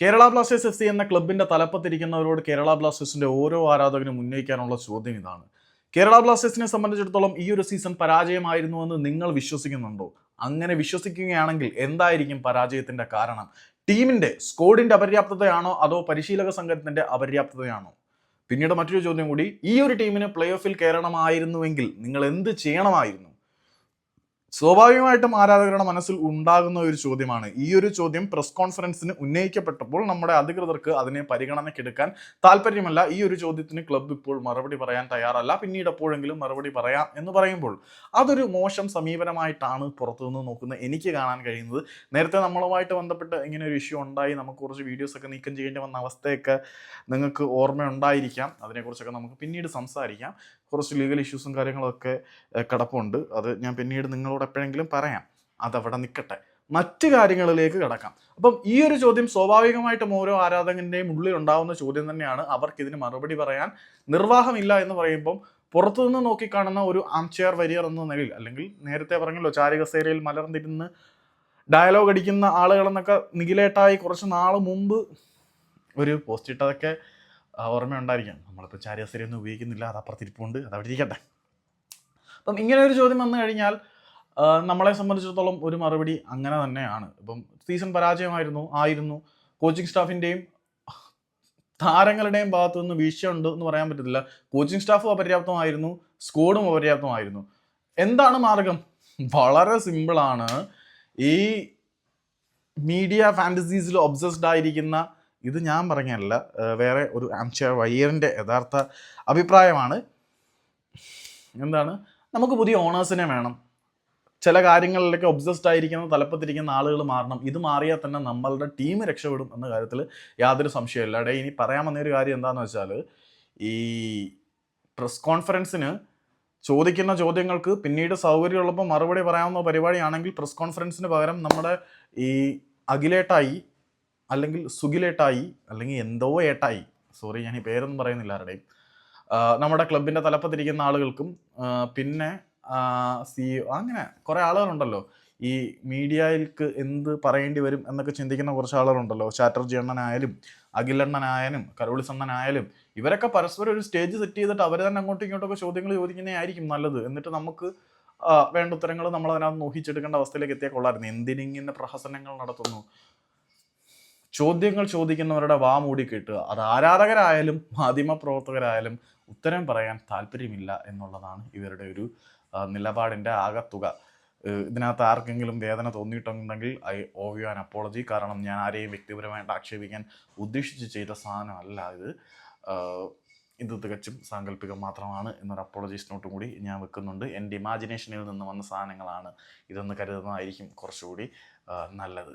Kerala Blasters F C എന്ന ക്ലബിന്റെ തലപ്പത്തിരിക്കുന്നവരോട് കേരള ബ്ലാസ്റ്റേഴ്സിന്റെ ഓരോ ആരാധകനും ഉന്നയിക്കാനുള്ള ചോദ്യം ഇതാണ്. കേരള ബ്ലാസ്റ്റേഴ്സിനെ സംബന്ധിച്ചിടത്തോളം ഈ ഒരു സീസൺ പരാജയമായിരുന്നുവെന്ന് നിങ്ങൾ വിശ്വസിക്കുന്നുണ്ടോ? അങ്ങനെ വിശ്വസിക്കുകയാണെങ്കിൽ എന്തായിരിക്കും പരാജയത്തിന്റെ കാരണം? ടീമിന്റെ സ്കോഡിന്റെ അപര്യാപ്തതയാണോ അതോ പരിശീലക സംഘത്തിന്റെ അപര്യാപ്തതയാണോ? പിന്നീട് മറ്റൊരു ചോദ്യം കൂടി ഈ ഒരു ടീമിന് പ്ലേ ഓഫിൽ കയറണമായിരുന്നുവെങ്കിൽ നിങ്ങൾ എന്ത് ചെയ്യണമായിരുന്നു? സ്വാഭാവികമായിട്ടും ആരാധകരുടെ മനസ്സിൽ ഉണ്ടാകുന്ന ഒരു ചോദ്യമാണ്. ഈ ഒരു ചോദ്യം പ്രസ് കോൺഫറൻസിന് ഉന്നയിക്കപ്പെട്ടപ്പോൾ നമ്മുടെ അധികൃതർക്ക് അതിനെ പരിഗണനയ്ക്കെടുക്കാൻ താല്പര്യമല്ല. ഈ ഒരു ചോദ്യത്തിന് ക്ലബ്ബ് ഇപ്പോൾ മറുപടി പറയാൻ തയ്യാറല്ല. പിന്നീട് എപ്പോഴെങ്കിലും മറുപടി പറയാം എന്ന് പറയുമ്പോൾ അതൊരു മോശം സമീപനമായിട്ടാണ് പുറത്തുനിന്ന് നോക്കുന്നത് എനിക്ക് കാണാൻ കഴിയുന്നത്. നേരത്തെ നമ്മളുമായിട്ട് ബന്ധപ്പെട്ട് ഇങ്ങനെ ഒരു ഇഷ്യൂ ഉണ്ടായി. നമുക്ക് കുറച്ച് വീഡിയോസൊക്കെ നീക്കം ചെയ്യേണ്ടി വന്ന അവസ്ഥയൊക്കെ നിങ്ങൾക്ക് ഓർമ്മയുണ്ടായിരിക്കാം. അതിനെക്കുറിച്ചൊക്കെ നമുക്ക് പിന്നീട് സംസാരിക്കാം. കുറച്ച് ലീഗൽ ഇഷ്യൂസും കാര്യങ്ങളൊക്കെ കിടപ്പുണ്ട്. അത് ഞാൻ പിന്നീട് നിങ്ങളോട് എപ്പോഴെങ്കിലും പറയാം. അതവിടെ നിൽക്കട്ടെ മറ്റ് കാര്യങ്ങളിലേക്ക് കടക്കാം. അപ്പം ഈ ഒരു ചോദ്യം സ്വാഭാവികമായിട്ടും ഓരോ ആരാധകന്റെയും ഉള്ളിൽ ഉണ്ടാവുന്ന ചോദ്യം തന്നെയാണ്. അവർക്ക് ഇതിന് മറുപടി പറയാൻ നിർവാഹമില്ല എന്ന് പറയുമ്പം പുറത്തുനിന്ന് നോക്കിക്കാണുന്ന ഒരു ആംചെയർ വരിയർ എന്ന നിലയിൽ അല്ലെങ്കിൽ നേരത്തെ പറഞ്ഞല്ലോ ചാരികസേരയിൽ മലർന്നിരുന്ന് ഡയലോഗ് അടിക്കുന്ന ആളുകളെന്നൊക്കെ നിഖിലേട്ടായി കുറച്ച് നാൾ മുമ്പ് ഒരു പോസ്റ്റ് ഇട്ടതൊക്കെ ഓർമ്മയുണ്ടായിരിക്കാം. നമ്മളിപ്പോൾ ചാരികസേരയൊന്നും ഉപയോഗിക്കുന്നില്ല. അത് അപ്പുറത്തിരിപ്പുണ്ട് അത് അവിടെ ഇരിക്കട്ടെ. അപ്പം ഇങ്ങനെ ഒരു ചോദ്യം വന്നു കഴിഞ്ഞാൽ നമ്മളെ സംബന്ധിച്ചിടത്തോളം ഒരു മറുപടി അങ്ങനെ തന്നെയാണ്. ഇപ്പം സീസൺ പരാജയമായിരുന്നു ആയിരുന്നു. കോച്ചിങ് സ്റ്റാഫിന്റെയും താരങ്ങളുടെയും ഭാഗത്തു നിന്ന് വീഴ്ചയുണ്ട് എന്ന് പറയാൻ പറ്റത്തില്ല. കോച്ചിങ് സ്റ്റാഫും അപര്യാപ്തമായിരുന്നു സ്കോഡും അപര്യാപ്തമായിരുന്നു. എന്താണ് മാർഗം? വളരെ സിമ്പിളാണ് ഈ മീഡിയ ഫാന്റസീസിൽ ഒബ്സസ്ഡ് ആയിരിക്കുന്ന ഇത് ഞാൻ പറഞ്ഞല്ല വേറെ ഒരു ആംചെയർ വയ്യറിന്റെ യഥാർത്ഥ അഭിപ്രായമാണ്. എന്താണ്? നമുക്ക് പുതിയ ഓണേഴ്സിനെ വേണം. ചില കാര്യങ്ങളിലൊക്കെ ഒബ്സസ്ഡ് ആയിരിക്കുന്ന തലപ്പത്തിരിക്കുന്ന ആളുകൾ മാറണം. ഇത് മാറിയാൽ തന്നെ നമ്മളുടെ ടീം രക്ഷപ്പെടും എന്ന കാര്യത്തിൽ യാതൊരു സംശയമില്ല ഡേ ഇനി പറയാൻ വന്ന ഒരു കാര്യം എന്താണെന്ന് വെച്ചാൽ ഈ പ്രസ് കോൺഫറൻസിന് ചോദിക്കുന്ന ചോദ്യങ്ങൾക്ക് പിന്നീട് സൗകര്യമുള്ളപ്പോൾ മറുപടി പറയാവുന്ന പരിപാടിയാണെങ്കിൽ പ്രസ് കോൺഫറൻസിന് പകരം നമ്മുടെ ഈ അഖിലേട്ടായി അല്ലെങ്കിൽ സുഖിലേട്ടായി അല്ലെങ്കിൽ എന്തോ ഏട്ടായി സോറി ഞാൻ ഈ പേരൊന്നും പറയുന്നില്ല ആരുടെയും നമ്മുടെ ക്ലബിന്റെ തലപ്പത്തിരിക്കുന്ന ആളുകൾക്കും പിന്നെ സി അങ്ങനെ കുറേ ആളുകളുണ്ടല്ലോ. ഈ മീഡിയയിൽക്ക് എന്ത് പറയേണ്ടി വരും എന്നൊക്കെ ചിന്തിക്കുന്ന കുറച്ച് ആളുകളുണ്ടല്ലോ. ചാറ്റർജി അണ്ണനായാലും അഖിലണ്ണനായാലും കരോളിസണ്ണനായാലും ഇവരൊക്കെ പരസ്പരം ഒരു സ്റ്റേജ് സെറ്റ് ചെയ്തിട്ട് അവർ തന്നെ അങ്ങോട്ടും ഇങ്ങോട്ടൊക്കെ ചോദ്യങ്ങൾ ചോദിക്കുന്നതായിരിക്കും നല്ലത്. എന്നിട്ട് നമുക്ക് വേണ്ട ഉത്തരങ്ങൾ നമ്മൾ അതിനകത്ത് ഊഹിച്ചെടുക്കേണ്ട അവസ്ഥയിലേക്ക് എത്തിയാൽ കൊള്ളായിരുന്നു എന്തിനിങ്ങനെ പ്രഹസനങ്ങൾ നടത്തുന്നു? ചോദ്യങ്ങൾ ചോദിക്കുന്നവരുടെ വാ മൂടി കിട്ടുക അത് ആരാധകരായാലും മാധ്യമപ്രവർത്തകരായാലും ഉത്തരം പറയാൻ താല്പര്യമില്ല എന്നുള്ളതാണ് ഇവരുടെ ഒരു നിലപാടിന്റെ ആകത്തുക ഇതിനകത്ത് ആർക്കെങ്കിലും വേദന തോന്നിയിട്ടുണ്ടെങ്കിൽ I owe you an apology കാരണം ഞാൻ ആരെയും വ്യക്തിപരമായിട്ട് ആക്ഷേപിക്കാൻ ഉദ്ദേശിച്ച് ചെയ്ത സാധനമല്ല ഇത്. ഇത് തികച്ചും സാങ്കല്പികം മാത്രമാണ് എന്നൊരു അപ്പോളജീസ് നോട്ടും കൂടി ഞാൻ വെക്കുന്നുണ്ട്. എന്റെ ഇമാജിനേഷനിൽ നിന്ന് വന്ന സാധനങ്ങളാണ് ഇതെന്ന് കരുതുന്നതായിരിക്കും കുറച്ചുകൂടി നല്ലത്.